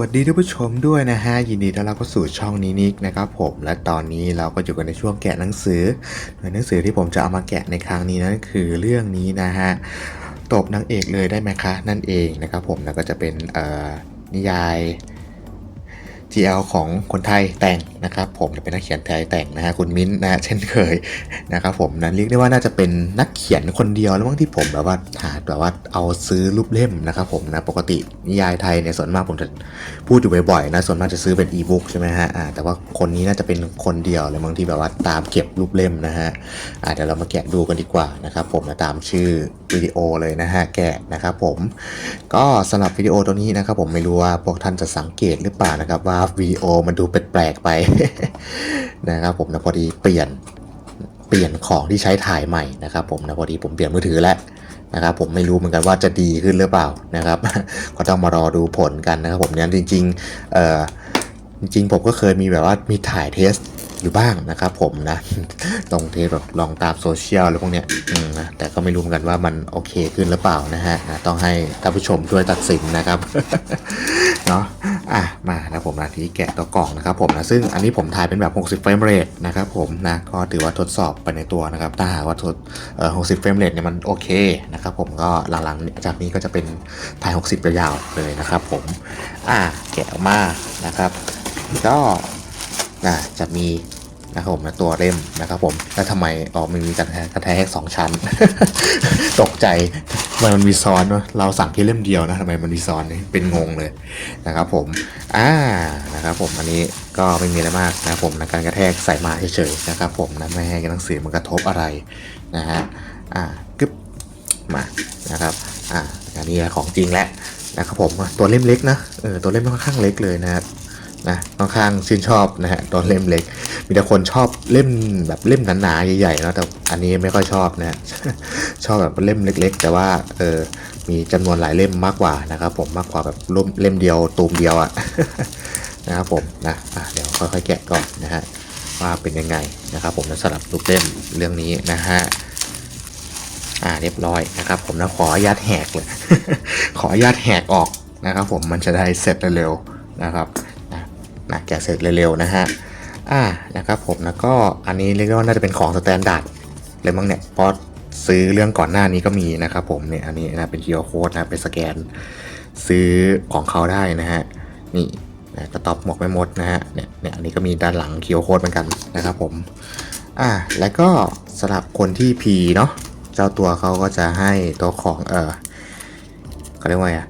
วัสดีท่านผู้ชมด้วยนะฮะยินดีต้อนรับเข้าสู่ช่องนี้นิกนะครับผมและตอนนี้เราก็อยู่กันในช่วงแกะหนังสือโดยหนังสือที่ผมจะเอามาแกะในครั้งนี้นั่นคือเรื่องนี้นะฮะตบนางเอกเลยได้ไหมคะ นั่นเองนะครับผมแล้วก็จะเป็นเอ่อนิยาย GL ของคนไทยแต่งนะครับผมเป็นนักเขียนไทยแต่งนะฮะคุณมิ้นท์นะเช่นเคยนะครับผมนั้นเรียกได้ว่าน่าจะเป็นนักเขียนคนเดียวแล้วมั้งที่ผมแบบว่าหาแบบว่าเอาซื้อรูปเล่มนะครับผมนะปกตินิยายไทยเนี่ยส่วนมากผมจะพูดอยู่บ่อยๆนะส่วนมากจะซื้อเป็นอีบุ๊กใช่ไหมฮะแต่ว่าคนนี้น่าจะเป็นคนเดียวเลยบางที่แบบว่าตามเก็บรูปเล่มนะฮะเดี๋ยวเรามาแกะดูกันดีกว่านะครับผมนะตามชื่อวิดีโอเลยนะฮะแกะนะครับผมก็สำหรับวิดีโอตัวนี้นะครับผมไม่รู้ว่าพวกท่านจะสังเกตหรือเปล่านะครับว่าวิดีโอมันดูแปลกๆไปนะครับผมนะพอดีเปลี่ยนเปลี่ยนของที่ใช้ถ่ายใหม่นะครับผมนะพอดีผมเปลี่ยนมือถือแล้วนะครับผมไม่รู้เหมือนกันว่าจะดีขึ้นหรือเปล่านะครับ ก็ต้องมารอดูผลกันนะครับผมเนี่ยจริงๆเอ่อจริง ๆ ผมก็เคยมีแบบว่ามีถ่ายเทส อยู่บ้างนะครับผมนะลองเทสแบบลองตามโซเชียลอะไรพวกเนี้ยนะแต่ก็ไม่รู้เหมือนกันว่ามันโอเคขึ้นหรือเปล่านะฮะนะต้องให้ท่านผู้ชมช่วยตัดสินนะครับเนาะอะมานะผมนะที่แกะตัวกล่องนะครับผมนะซึ่งอันนี้ผมถ่ายเป็นแบบ 60 เฟรมเรทนะครับผมนะก็ถือว่าทดสอบไปในตัวนะครับถ้าหากว่าทดเอ่อ60 เฟรมเรทเนี่ยมันโอเคนะครับผมก็หลังๆจากนี้ก็จะเป็นถ่าย 60 ยาวๆเลยนะครับผมอะแกะออกมานะครับก็ จะมีนะครับผมนะตัวเล่มนะครับผมแล้วทำไมอ๋อมันมีกระแทกกระแทกสองชั้น ตกใจทำไมมันมีซ้อนวะเราสั่งแค่เล่มเดียวนะทำไมมันมีซ้อนนี่เป็นงงเลยนะครับผมอ่านะครับผมอันนี้ก็ไม่มีอะไรมากนะครับผมนะการกระแทกใส่มาเฉยๆนะครับผมนะไม่ให้หนังสือมันกระทบอะไรนะฮะอ่ากึบมานะครับอ่าอันนี้ของจริงแล้วนะครับผมตัวเล่มเล็กนะเออตัวเล่มค่อนข้างเล็กเลยนะครับ นะค่อนข้างชื่นชอบนะฮะตอนเล่มเล็ก มีแต่คนชอบเล่มแบบเล่มหนาๆใหญ่ๆเนอะแต่อันนี้ไม่ค่อยชอบนะฮะชอบแบบเล่มเล็ก ๆ แต่ว่าเออมีจำนวนหลายเล่มมากกว่านะครับ ผมมากกว่าแบบร่มเล่มเดียวตูมเดียวอะนะครับผมนะะเดี๋ยวค่อยๆแกะก่อนนะฮะว่าเป็นยังไงนะครับ ผมสำหรับรูปเล่มเรื่องนี้นะฮะอ่าเรียบร้อยนะครับ ผมนะขออนุญาตแหกเลย ขออนุญาตแหกออกนะครับ ผมมันจะได้เสร็จเร็วๆนะครับ นะแกะเสร็จเร็วๆนะฮะอ่านะครับผมนะก็อันนี้เรียกว่าน่าจะเป็นของสแตนดาร์ดเลยมั้งเนี่ยพราะซื้อเรื่องก่อนหน้านี้ก็มีนะครับผมเนี่ยอันนี้นะเป็น QR code นะเป็นสแกน ซื้อของเขาได้นะฮะนี่นะก็ตอบหมวกไม่หมดนะฮะเนี่ยเนี่ยอันนี้ก็มีด้านหลัง QR code เหมือนกันนะครับผมอ่าแล้วก็สำหรับคนที่ P เนาะเจ้าตัวเขาก็จะให้ตัวของเออเขาเรียกว่าไงอะ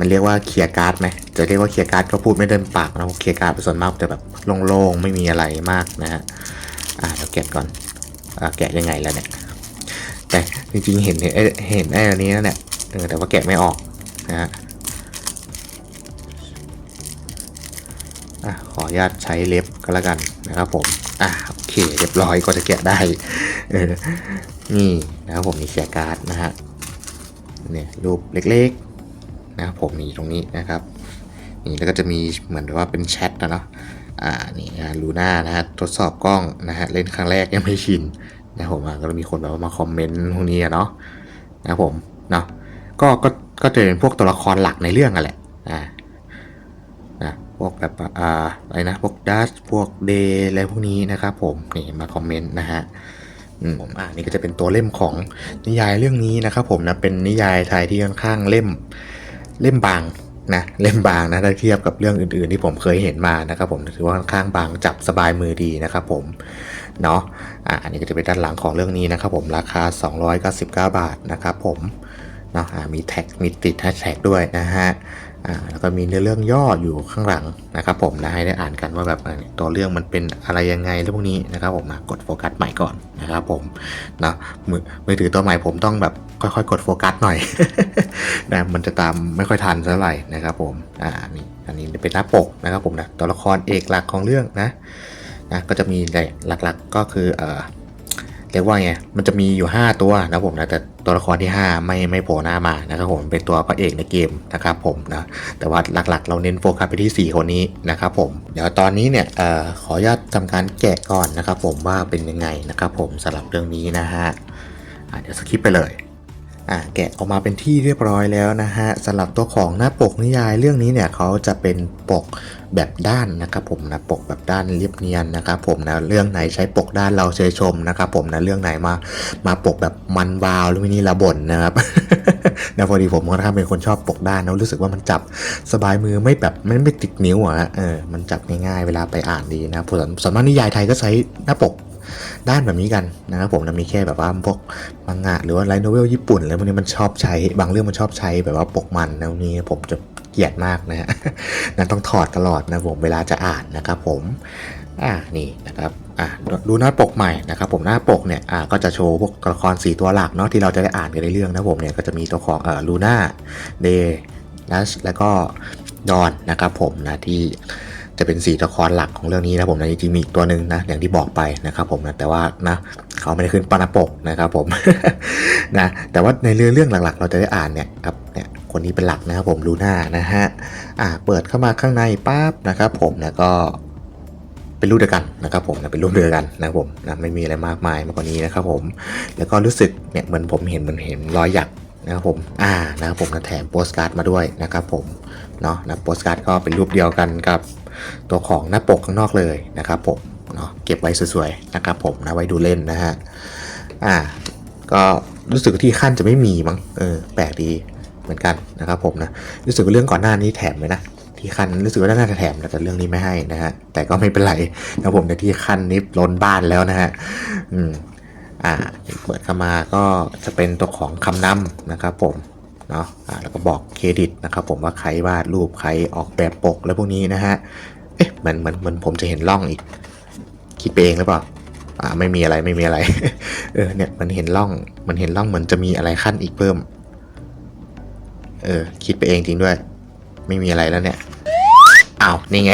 มันเรียกว่าเคลียร์การ์ดไหมจะเรียกว่าเคลียร์การ์ดก็พูดไม่เดินปากนะเคลียร์การ์ดเป็นส่วนมากจะแบบโล่งๆไม่มีอะไรมากนะฮะอ่าเดี๋ยวแกะก่อนอ่าแกะยังไงแล้วเนี่ยแต่จริงๆเห็นเห็นไอ้อันนี้นั่นแหละแต่ว่าแกะไม่ออกนะฮะอะขออนุญาตใช้เล็บก็แล้วกันนะครับผม อะโอเคเรียบร้อยก็จะแกะได้ นี่นะครับผมมีเคลียร์การ์ดนะฮะ เนี่ยรูปเล็กๆ นะครับผมมีตรงนี้นะครับนี่แล้วก็จะมีเหมือนว่าเป็นแชทนะเนาะอ่านี่นะลูน่านะฮะทดสอบกล้องนะฮะเล่นครั้งแรกยังไม่ชินนะผมอะก็มีคนแบบว่ามาคอมเมนต์พวกนี้อะเนาะนะผมเนาะก็ก็ก็จะเป็นพวกตัวละครหลักในเรื่องอะแหละอ่านะพวกแบบอ่าอะไรนะพวกดัชพวกเดย์อะไรพวกนี้นะครับผมนี่มาคอมเมนต์นะฮะผมอ่านี่ก็จะเป็นตัวเล่มของนิยายเรื่องนี้นะครับผมนะเป็นนิยายไทยที่ค่อนข้างเล่ม เล่มบางนะเล่มบางนะถ้าเทียบกับเรื่องอื่นๆที่ผมเคยเห็นมานะครับผมถือว่าค่อนข้างบางจับสบายมือดีนะครับผมเนาะอะอันนี้ก็จะเป็นด้านหลังของเรื่องนี้นะครับผมราคา 299 บาทนะครับผม เนาะมีแท็กมีติดแฮชแท็กด้วยนะฮะแล้วก็มีเนื้อเรื่องย่ออยู่ข้างหลังนะครับผมนะให้ได้อ่านกันว่าแบบตัวเรื่องมันเป็นอะไรยังไงเรื่อพวกนี้นะครับผมมากดโฟกัสใหม่ก่อนนะครับผมนะมือมือถือตัวใหม่ผมต้องแบบค่อยๆ กดโฟกัสหน่อยนะมันจะตามไม่ค่อยทันเท่าไหร่นะครับผมอ่านี่อันนี้เป็นหน้าปกนะครับผมนะตัวละครเอกหลักของเรื่องนะนะก็จะมีหลักๆก็คือเออ เรียกว่าไง มันจะมีอยู่ 5 ตัวนะผมนะแต่ตัวละครที่ 5 ไม่ไม่โผล่หน้ามานะครับผมเป็นตัวพระเอกในเกมนะครับผมนะแต่ว่าหลักๆ เราเน้นโฟกัสไปที่ 4 คนนี้นะครับผมเดี๋ยวตอนนี้เนี่ยเอ่อขออนุญาตทำการแกะก่อนนะครับผมว่าเป็นยังไงนะครับผมสำหรับเรื่องนี้นะฮะอะเดี๋ยวสคิปไปเลย อะแกะออกมาเป็นที่เรียบร้อยแล้วนะฮะสำหรับตัวของหน้าปกนิยายเรื่องนี้เนี่ยเขาจะเป็นปกแบบด้านนะครับผมนะปกแบบด้านเรียบเนียนนะครับผมนะเรื่องไหนใช้ปกด้านเราเชยชมนะครับผมนะเรื่องไหนมามาปกแบบมันวาวหรือไม่นี่ระบ่นนะครับนะพอดีผมก็เป็นคนชอบปกด้านแล้วรู้สึกว่ามันจับสบายมือไม่แบบไม่ไม่ติดนิ้วอะเออมันจับง่ายๆเวลาไปอ่านดีนะผมส่วนมากนิยายไทยก็ใช้หน้าปก ด้านแบบนี้กันนะครับผมนะมีแค่แบบว่าพวกมังงะหรือว่าไลท์โนเวลญี่ปุ่นอะไรพวกนี้มันชอบใช้บางเรื่องมันชอบใช้แบบว่าปกมันนะพวนี้ผมจะเกลียดมากนะฮะนั้นต้องถอดตลอดนะผมเวลาจะอ่านนะครับผมอ่านี่นะครับอ่าดูหน้าปกใหม่นะครับผมหน้าปกเนี่ยอ่าก็จะโชว์พวกตัวละคร4ตัวหลักเนาะที่เราจะได้อ่านกันในเรื่องนะผมเนี่ยก็จะมีตัวของเอ่อลูน่าเดย์ัสแล้วก็ดอนนะครับผมนะที่ จะเป็นสี่ตัวละครหลักของเรื่องนี้นะผมนะจริงๆมีอีกตัวหนึ่งนะอย่างที่บอกไปนะครับผมนะแต่ว่านะเขาไม่ได้ขึ้นปานปกนะครับผมนะแต่ว่าในเรื่องเรื่องหลักๆ เราจะได้อ่านเนี่ยครับเนี่ยคนนี้เป็นหลักนะครับผมลูน่านะฮะอ่าเปิดเข้ามาข้างในปั๊บนะครับผมนะก็เป็นรูปเดียวกันนะครับผมนะเป็นรูปเดียวกันนะครับผมนะไม่มีอะไรมากมายมากกว่านี้นะครับผมแล้วก็รู้สึกเนี่ยเหมือนผมเห็นเหมันเห็นรอยหยักนะครับผมอ่านะครับผมนะแถมโปสการ์ดมาด้วยนะครับผมเนาะนะโปสการ์ดก็เป็นรูปเดียวกันกับ ตัวของหน้าปกข้างนอกเลยนะครับผมเนาะเก็บไว้สวยๆนะครับผมนะไว้ดูเล่นนะฮะอ่าก็รู้สึกว่าที่ขั้นจะไม่มีมั้งเออแปลกดีเหมือนกันนะครับผมนะรู้สึกว่าเรื่องก่อนหน้านี้แถมเลยนะที่ขั้นรู้สึกว่าน่าจะแถมแต่เรื่องนี้ไม่ให้นะฮะแต่ก็ไม่เป็นไรนะผมในที่ขั้นนี้ล้นบ้านแล้วนะฮะอืมอ่าเปิดเข้ามาก็จะเป็นตัวของคำนำนะครับผม เนาะอ่าแล้วก็บอกเครดิตนะครับผมว่าใครวาดรูปใครออกแบบปกแล้วพวกนี้นะฮะ เอ๊ะมือนเหมือนเหมือนผมจะเห็นร่องอีก คิดไปเองหรือเปล่าอ่าไม่มีอะไรไม่มีอะไร เออเนี่ยมันเห็นร่องมันเห็นร่องเหมือนจะมีอะไรขั้นอีกเพิ่ม เออ คิดไปเองจริงด้วย ไม่มีอะไรแล้วเนี่ยอ้าวนี่ไง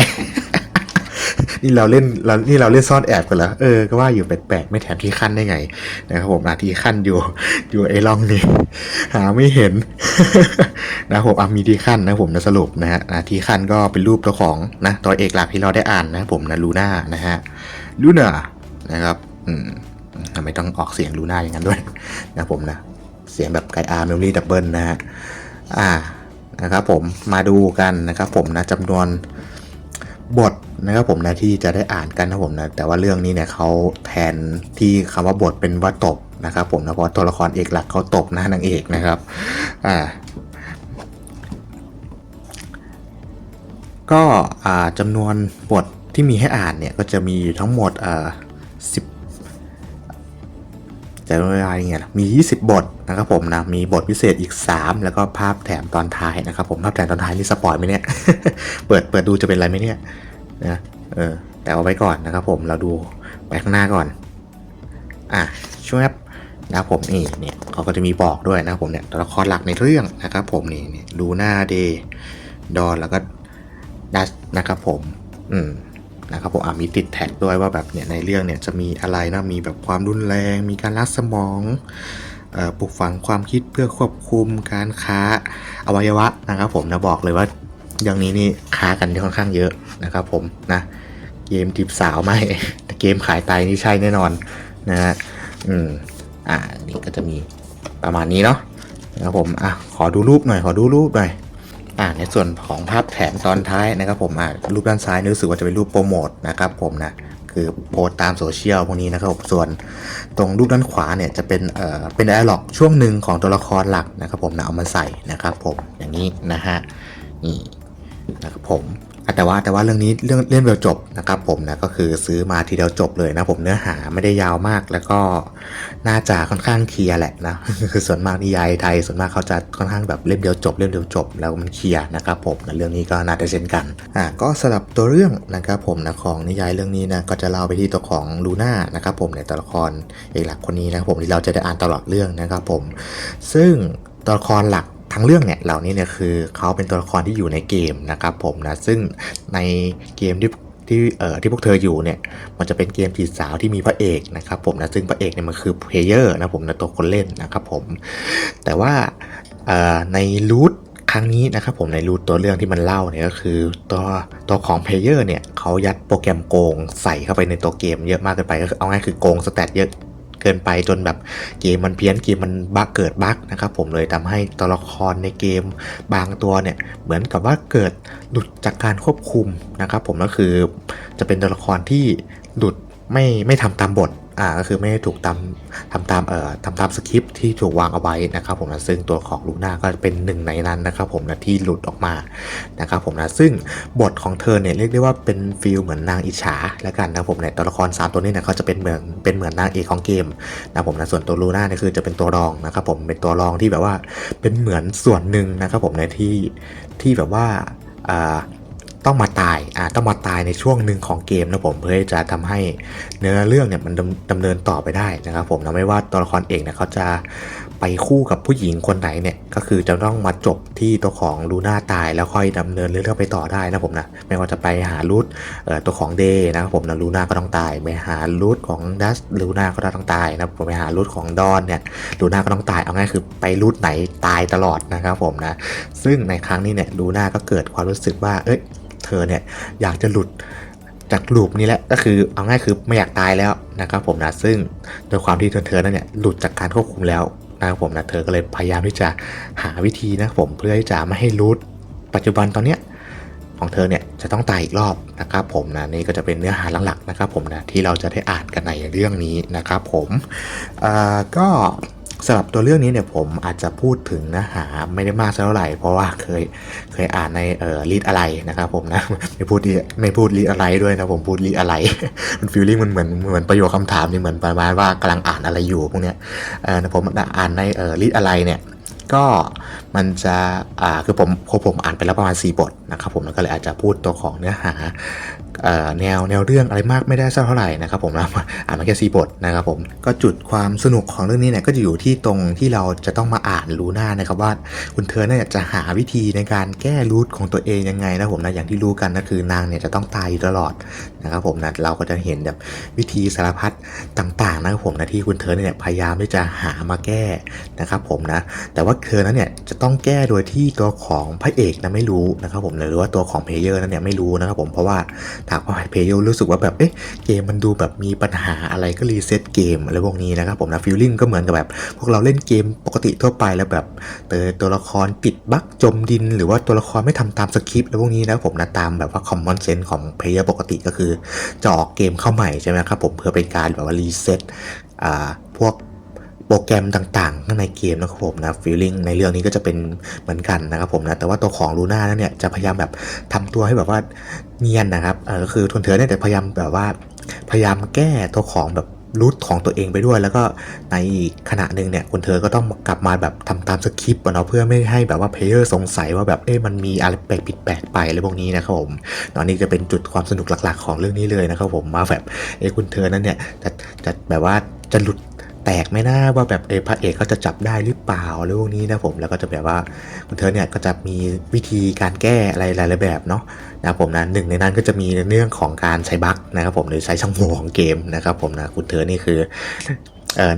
นี่เราเล่นเรานี่เราเล่นซ่อนแอบกันเหรอเออก็ว่าอยู่แปลกๆไม่แถมที่ขั้นได้ไงนะครับผมอาที่ขั้นอยู่อยู่ไอ้ร่องนี้ หาไม่เห็นนะผมอะมีที่ขั้นนะผมนะสรุปนะฮะอะที่ขั้นก็เป็นรูปตัวของนะตัวเอกหลักที่เราได้อ่านนะผมนะลูน่านะฮะลูน่านะครับอืมทำไมต้องออกเสียงลูน่าอย่างนั้นด้วยนะผมนะเสียงแบบไกอาร์เมลลี่ดับเบิลนะฮะอ่านะครับผมมาดูกันนะครับผมนะจำนวน บทนะครับผมนะที่จะได้อ่านกันนะผมนะแต่ว่าเรื่องนี้เนี่ยเขาแทนที่คำว่าบทเป็นว่าตบนะครับผมนะเพราะตัวละครเอกหลักเขาตบหน้านางเอกนะครับอ่าก็อ่าจำนวนบทที่มีให้อ่านเนี่ยก็จะมีอยู่ทั้งหมดอ่าสิบ จะเวลาอย่างเงี้ยมี 20 บทนะครับผมนะมีบทพิเศษอีก 3 แล้วก็ภาพแถมตอนท้ายนะครับผมภาพแถมตอนท้ายนี่สปอยไหมเนี่ยเปิดเปิดดูจะเป็นอะไรไหมเนี่ยนะเออแต่เอาไว้ก่อนนะครับผมเราดูไปข้างหน้าก่อนอะช่วยนะครับผมนี่เนี่ยเขาก็จะมีบอกด้วยนะครับผมเนี่ยตัวละครหลักในเรื่องนะครับผมนี่นี่ลูน่าเดย์ดอนแล้วก็ดัชนะครับผม อืม นะครับผมอ่ามีติดแท็กด้วยว่าแบบเนี่ยในเรื่องเนี่ยจะมีอะไรนะมีแบบความรุนแรง มีการลักสมองปลูกฝังความคิดเพื่อควบคุมการค้าอวัยวะนะครับ ผมนะบอกเลยว่าอย่างนี้นี่ค้ากันค่อนข้างเยอะนะครับ ผมนะเกมจีบสาวไม่แต่เกมขายไตนี่ใช่แน่นอนนะฮะอืมอ่านี่ก็จะมีประมาณนี้เนาะนะครับผมอะขอดูรูปหน่อยขอดูรูปหน่อย อ่าในส่วนของภาพแถมตอนท้ายนะครับผมอ่ารูปด้านซ้ายรู้สึกว่าจะเป็นรูปโปรโมทนะครับผมนะคือโพสตตามโซเชียลพวกนี้นะครับผมส่วนตรงรูปด้านขวาเนี่ยจะเป็นเอ่อเป็นไดอะล็อกช่วงหนึ่งของตัวละครหลักนะครับผมนะเอามาใส่นะครับผมอย่างนี้นะฮะนี่นะครับผม แต่ว่าแต่ว่าเรื่องนี้เรื่องเล่นเดียวจบนะครับผมนะก็คือซื้อมาทีเดียวจบเลยนะผมเนื้อหาไม่ได้ยาวมากแล้วก็น่าจะค่อนข้างเคลียร์แหละนะคือส่วนมากนิยายไทยส่วนมากเขาจะค่อนข้างแบบเล่มเดียวจบ เล่มเดียวจบ แล้วมันเคลียร์นะครับผมนะเรื่องนี้ก็น่าจะเช่นกันอ่าก็สำหรับตัวเรื่องนะครับผมนะของนิยายเรื่องนี้นะก็จะเล่าไปที่ตัวของลูน่านะครับผมในตัวละครเอกหลักคนนี้นะครับผมที่เราจะได้อ่านตลอดเรื่องนะครับผม ซึ่งตัวละครหลัก ทั้งเรื่องเนี่ยเหล่านี้เนี่ยคือเขาเป็นตัวละครที่อยู่ในเกมนะครับผมนะซึ่งในเกมที่ที่เอ่อที่พวกเธออยู่เนี่ยมันจะเป็นเกมจีบสาวที่มีพระเอกนะครับผมนะซึ่งพระเอกเนี่ยมันคือเพลเยอร์นะผมนะตัวคนเล่นนะครับผมแต่ว่าเอ่อในรูทครั้งนี้นะครับผมในรูทตัวเรื่องที่มันเล่าเนี่ยก็คือตัวตัวของเพลเยอร์เนี่ยเขายัดโปรแกรมโกงใส่เข้าไปในตัวเกมเยอะมากเกินไปก็คือเอาง่ายคือโกงสแตทเยอะ กินไปจนแบบเกมมันเพี้ยนเกมมันบั๊กเกิดบั๊กนะครับผมเลยทำให้ตัวละครในเกมบางตัวเนี่ยเหมือนกับว่าเกิดหลุดจากการควบคุมนะครับผมก็คือจะเป็นตัวละครที่หลุดไม่ไม่ทำตามบท อ่าก็คือไม่ได้ถูกตามทำตามเอ่อทำตามสคริปที่ถูกวางเอาไว้นะครับผมนะซึ่งตัวของลูน่าก็เป็นหนึ่งในนั้นนะครับผมนะที่หลุดออกมานะครับผมนะซึ่งบทของเธอเนี่ยเรียกได้ว่าเป็นฟิลเหมือนนางอิจฉาแล้วกันนะผมเนี่ยตัวละครสามตัวนี้เนี่ยเขาจะเป็นเหมือนเป็นเหมือนนางเอกของเกมนะผมนะส่วนตัวลูน่าเนี่ยคือจะเป็นตัวรองนะครับผมเป็นตัวรองที่แบบว่าเป็นเหมือนส่วนหนึ่งนะครับผมในที่ที่แบบว่าอ่า ต้องมาตายอ่าต้องมาตายในช่วงหนึ่งของเกมนะผมเพื่อที่จะทำให้เนื้อเรื่องเนี่ยมันดำเนินต่อไปได้นะครับผมนะไม่ว่าตัวละครเอกเนี่ยเขาจะไปคู่กับผู้หญิงคนไหนเนี่ยก็คือจะต้องมาจบที่ตัวของลูน่าตายแล้วค่อยดำเนินเรื่องไปต่อได้นะผมนะไม่ว่าจะไปหารูทเอ่อตัวของเดย์นะครับผมนะลูน่าก็ต้องตายไปหารูทของดัสลูน่าก็ต้องตายนะผมไปหารูทของดอนเนี่ยลูน่าก็ต้องตายเอาง่ายคือไปรูทไหนตายตลอดนะครับผมนะซึ่งในครั้งนี้เนี่ยลูน่าก็เกิดความรู้สึกว่าเอ้ย เธอเนี่ยอยากจะหลุดจากลูปนี้แหละก็คือเอาง่ายคือไม่อยากตายแล้วนะครับผมนะซึ่งโดยความที่เธอเธอนั้นเนี่ยหลุดจากการควบคุมแล้วนะครับผมนะเธอก็เลยพยายามที่จะหาวิธีนะผมเพื่อที่จะไม่ให้รูทปัจจุบันตอนเนี้ยของเธอเนี่ยจะต้องตายอีกรอบนะครับผมนะนี่ก็จะเป็นเนื้อหาหลักๆนะครับผมนะที่เราจะได้อ่านกันในเรื่องนี้นะครับผมก็ สำหรับตัวเรื่องนี้เนี่ยผมอาจจะพูดถึงเนื้อหาไม่ได้มากเท่าไหร่ เพราะว่าเคยเคยอ่านในเอ่อลีดอะไรนะครับผมนะไม่พูดดีไม่พูดลีดอะไรด้วยนะผมพูดลีดอะไรมันฟีลลิ่งมันเหมือนเหมือนประโยคคำถามนี่เหมือนประมาณว่ากำลังอ่านอะไรอยู่พวกเนี้ยเออผมอ่านในเอ่อลีดอะไรเนี่ยก็มันจะอ่าคือผมผมผมอ่านไปแล้วประมาณ 4 บทนะครับผมแล้วก็เลยอาจจะพูดตัวของเนื้อหา แนวแนวเรื่องอะไรมากไม่ได้สักเท่าไหร่นะครับผมนะอ่านมาแค่4บทนะครับผมก็จุดความสนุกของเรื่องนี้เนี่ยก็จะอยู่ที่ตรงที่เราจะต้องมาอ่านรู้หน้านะครับว่าคุณเธอเนี่ยจะหาวิธีในการแก้รูทของตัวเองยังไงนะผมนะอย่างที่รู้กันก็คือนางเนี่ยจะต้องตายอยู่ตลอดนะครับผมนะเราก็จะเห็นแบบวิธีสารพัดต่างๆนะครับผมนะที่คุณเธอเนี่ยพยายามที่จะหามาแก้นะครับผมนะแต่ว่าเธอนั้นเนี่ยจะต้องแก้โดยที่ตัวของพระเอกนะไม่รู้นะครับผมหรือว่าตัวของเพลเยอร์นั้นเนี่ยไม่รู้นะครับผมเพราะว่าถามว่าเพยอร์รู้สึกว่าแบบเอ๊ะเกมมันดูแบบมีปัญหาอะไรก็รีเซ็ตเกมอะไรพวกนี้นะครับผมนะฟีลลิ่งก็เหมือนกับแบบพวกเราเล่นเกมปกติทั่วไปแล้วแบบเออตัวละครปิดบั๊กจมดิน หรือว่าตัวละครไม่ทำตามสคริปต์อะไรพวกนี้นะครับผมนะตามแบบว่าคอมมอนเซนส์ของเพยอร์ปกติก็คือจะออกเกมเข้าใหม่ใช่ไหมครับผมเพื่อเป็นการแบบว่ารีเซ็ตอ่าพวก โปรแกรมต่างๆข้างในเกมนะครับผมนะฟีลลิ่งในเรื่องนี้ก็จะเป็นเหมือนกันนะครับผมนะแต่ว่าตัวของลูน่านั้นเนี่ยจะพยายามแบบทำตัวให้แบบว่าเนียนนะครับเออก็คือทุนเธอเนี่ยจะพยายามแบบว่าพยายามแก้ตัวของแบบรูทของตัวเองไปด้วย แล้วก็ในขณะหนึ่งเนี่ยคุณเธอก็ต้องกลับมาแบบทำตามสคริปต์เนาะเพื่อไม่ให้แบบว่าเพลเยอร์สงสัยว่าแบบเอ๊ะมันมีอะไรแปลกผิดแปลกไปอะไรพวกนี้นะครับผมตอนนี้จะเป็นจุดความสนุกหลักๆ ของเรื่องนี้เลยนะครับผมมาแบบเอ้คุณเธอนั้นเนี่ยจะจะแบบว่าจะหลุด แตกไหม่น่าว่าแบบเอพระเอกเขาจะจับได้หรือเปล่าเรื่องนี้นะผมแล้วก็จะแบบว่าคุณเธอเนี่ยก็จะมีวิธีการแก้อะไรหลายๆแบบเนาะนะครับผมนะหนึ่งในนั้นก็จะมีเรื่องของการใช้บั๊กนะครับผมหรือใช้ช่องโหว่ของเกมนะครับผมนะคุณเธอนี่คือ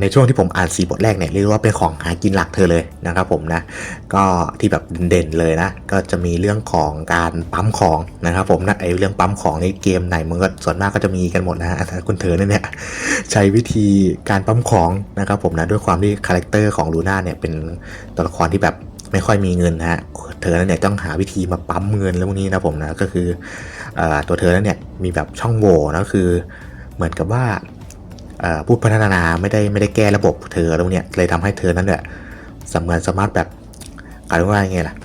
ในช่วงที่ผมอ่านสีบทแรกเนี่ยเรียกว่าเป็นของหากินหลักเธอเลยนะครับผมนะก็ที่แบบเด่นๆเลยนะ ก็จะมีเรื่องของการปั๊มของนะครับผมนะไอเรื่องปั๊มของในเกมไหนมันก็ส่วนมากก็จะมีกันหมดนะฮะแต่คุณเธอเนี่ยใช้วิธีการปั๊มของนะครับผมนะด้วยความที่คาแรคเตอร์ของลูน่าเนี่ยเป็นตัวละครที่แบบไม่ค่อยมีเงินนะฮะ เธอนั้นเนี่ยต้องหาวิธีมาปั๊มเงินแล้วพวกนี้นะผมนะ ก็คือเออตัวเธอนั้นเนี่ยมีแบบช่องโหว่นะคือ เหมือนกับว่า ผู้พัฒนาไม่ได้ไม่ได้แก้ระบบเธอแล้วเนี่ยเลยทำให้เธอนั้นเนี่ยสามารถสามารถแบบกลายเป็นว่าไงล่ะ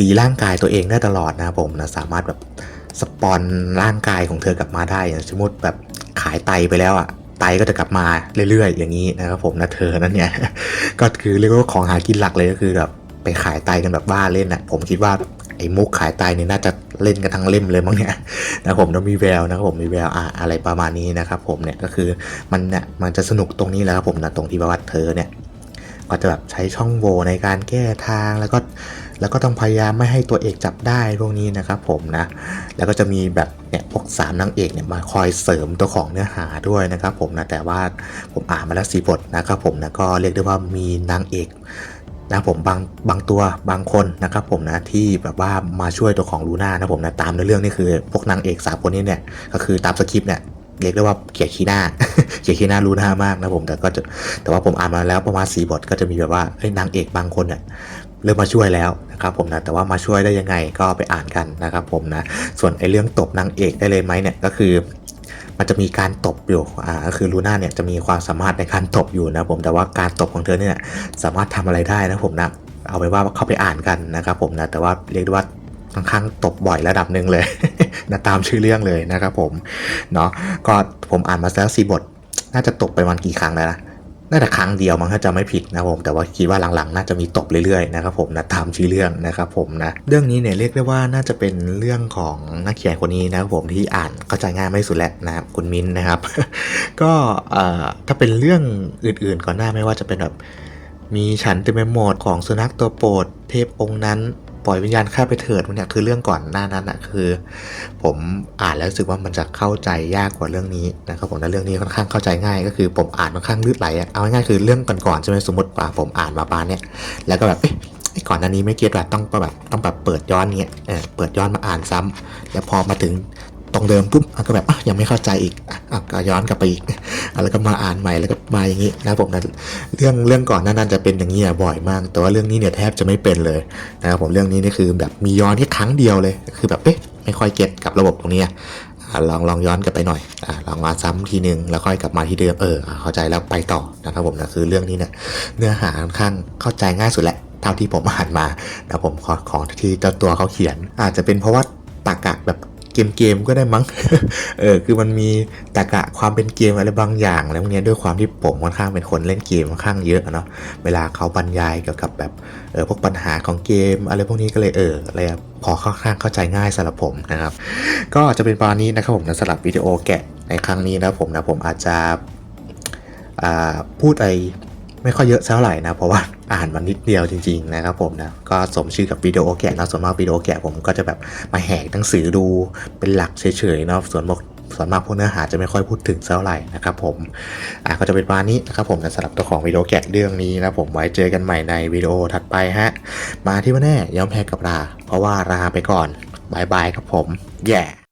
รีร่างกายตัวเองได้ตลอดนะผมนะสามารถแบบสปอนร่างกายของเธอกลับมาได้อย่างสมมติแบบขายไตไปแล้วอะไตก็จะกลับมาเรื่อยๆ อย่างนี้นะครับผมนะเธอนั้นเนี่ยก็คือเรียกว่าของหากินหลักเลยก็คือแบบไปขายไตกันแบบบ้าเล่นอะผมคิดว่า ไอ้มุกขายไตเนี่ยน่าจะเล่นกันทั้งเล่มเลยมั้งเนี่ยนะครับผมต้องมีแววนะครับผมมีแววอะอะไรประมาณนี้นะครับผมเนี่ยก็คือมันเนี่ยมันจะสนุกตรงนี้แล้วครับผมนะตรงที่ว่าเธอเนี่ยก็จะแบบใช้ช่องโหว่ในการแก้ทางแล้วก็แล้วก็ต้องพยายามไม่ให้ตัวเอกจับได้พวกนี้นะครับผมนะ แล้วก็จะมีแบบเนี่ยพวกสามนางเอกเนี่ยมาคอยเสริมตัวของเนื้อหาด้วยนะครับผมนะแต่ว่าผมอ่านมาแล้วสีบทนะครับผมนะก็เรียกได้ว่ามีนางเอก นะผมบางบางตัวบางคนนะครับผมนะที่แบบว่ามาช่วยตัวของลูน่านะผมนะตามในเรื่องนี่คือพวกนางเอกสามคนนี้เนี่ยก็คือตามสคริปต์เนี่ยเรียกได้ว่าเกียดขี้หน้าเกียดขี้หน้ารู้หน้ามากนะผมแต่ก็จะแต่ว่าผมอ่านมาแล้วประมาณสีบทก็จะมีแบบว่าเฮ้ยนางเอกบางคนเนี่ยเริ่มมาช่วยแล้วนะครับผมนะแต่ว่ามาช่วยได้ยังไงก็ไปอ่านกันนะครับผมนะส่วนไอ้เรื่องตบนางเอกได้เลยไหมเนี่ยก็คือ มันจะมีการตบอยู่อ่าก็คือลูน่าเนี่ยจะมีความสามารถในการตบอยู่นะผมแต่ว่าการตบของเธอเนี่ยสามารถทำอะไรได้นะผมนะเอาไปนว่าเข้าไปอ่านกันนะครับผมนะแต่ว่าเรียกได้ว่าค่อนข้างตบบ่อยระดับหนึ่งเลยนะตามชื่อเรื่องเลยนะครับผมเนาะก็ผมอ่านมาแล้วสี่บท น่าจะตบไปวันกี่ครั้งแล้วนะ น่าจะครั้งเดียวมั้งถ้าจะไม่ผิดนะผมแต่ว่าคิดว่าหลังๆ น่าจะมีตบเรื่อยๆนะครับผมนะตามชื่อเรื่องนะครับผมนะเรื่องนี้เนี่ยเรียกได้ว่าน่าจะเป็นเรื่องของนักเขียนคนนี้นะครับผมที่อ่านเข้าใจง่ายไม่สุดแล้วนะครับคุณมิ้นนะครับ ก็ถ้าเป็นเรื่องอื่นๆก่อนหน้าไม่ว่าจะเป็นแบบมีฉันเต็มไปหมดของสุนัขตัวโปรดเทพองค์นั้น ปล่อยวิญญาณข้าไปเถิดมันเนี่ยคือเรื่องก่อนหน้านั้นอะคือ ผมอ่านแล้วรู้สึกว่ามันจะเข้าใจยากกว่าเรื่องนี้นะครับผมและเรื่องนี้ค่อนข้างเข้าใจง่าย ก็คือผมอ่านค่อนข้างลื่นไหลอะเอาง่ายๆคือเรื่องก่อนๆใช่ไหมสมมติว่าผมอ่านมาปานเนี่ยแล้วก็แบบเอ๊ะก่อนหน้านี้ไม่เก็ตว่าต้องแบบต้องแบบเปิดย้อนเนี้ยเออเปิดย้อนมาอ่านซ้ำแล้วพอมาถึง ตรงเดิมปุ๊บอะก็แบบอะยังไม่เข้าใจอีกอะก็ย้อนกลับไปอีกแล้วก็มาอ่านใหม่แล้วก็มาอย่างนี้นะครับผมนะเรื่องเรื่องก่อนหน้านั้นจะเป็นอย่างนี้อะบ่อยมาก แต่ว่าเรื่องนี้เนี่ยแทบจะไม่เป็นเลยนะครับผมเรื่องนี้นี่คือแบบมีย้อนแค่ครั้งเดียวเลย คือแบบเอ๊ะไม่ค่อยเก็ตกับระบบตรงเนี้ยลองลองย้อนกลับไปหน่อยอลองมาซ้ำทีหนึ่งแล้วค่อยกลับมาที่เดิมเออเข้าใจแล้วไปต่อนะครับผมนะคือเรื่องนี้เนี่ยเนื้อหาค่อนข้างเข้าใจง่ายสุดแหละเท่าที่ผมอ่านมานะผมขอของที่เจ้าตัวเขาเขียน อาจจะเป็นเพราะว่าตากะแบบ เกมเกมๆก็ได้มั้ง เออคือมันมีตากะความเป็นเกมอะไรบางอย่างแล้วเนี้ยด้วยความที่ผมค่อนข้างเป็นคนเล่นเกมค่อนข้างเยอะเนาะเวลาเขาบรรยายเกี่ยวกับแบบเออพวกปัญหาของเกมอะไรพวกนี้ก็เลยเอออะไรอะพอค่อนข้างเข้าใจง่ายสำหรับผมนะครับ ก็จะเป็นประมาณนี้นะครับผมนะสำหรับวิดีโอแกะในครั้งนี้นะผมนะผมอาจจะอ่าพูดอะไรไม่ค่อยเยอะเท่าไหร่นะเพราะว่า อ่านมันนิดเดียวจริงๆนะครับผมนะก็สมชื่อกับวิดีโอแกะนะส่วนมากวิดีโอแกะผมก็จะแบบมาแหกหนังสือดูเป็นหลักเฉยๆเนาะส่วนมากส่วนมากพวกเนื้อหาจะไม่ค่อยพูดถึงเท่าไหร่นะครับผมอะก็จะเป็นประมาณนี้นะครับผมนะสำหรับตัวของวิดีโอแกะเรื่องนี้นะผมไว้เจอกันใหม่ในวิดีโอถัดไปฮะมาที่ว่าแน่ย้อมแพ้กับลาเพราะว่าลาไปก่อนบายบายครับผมแย่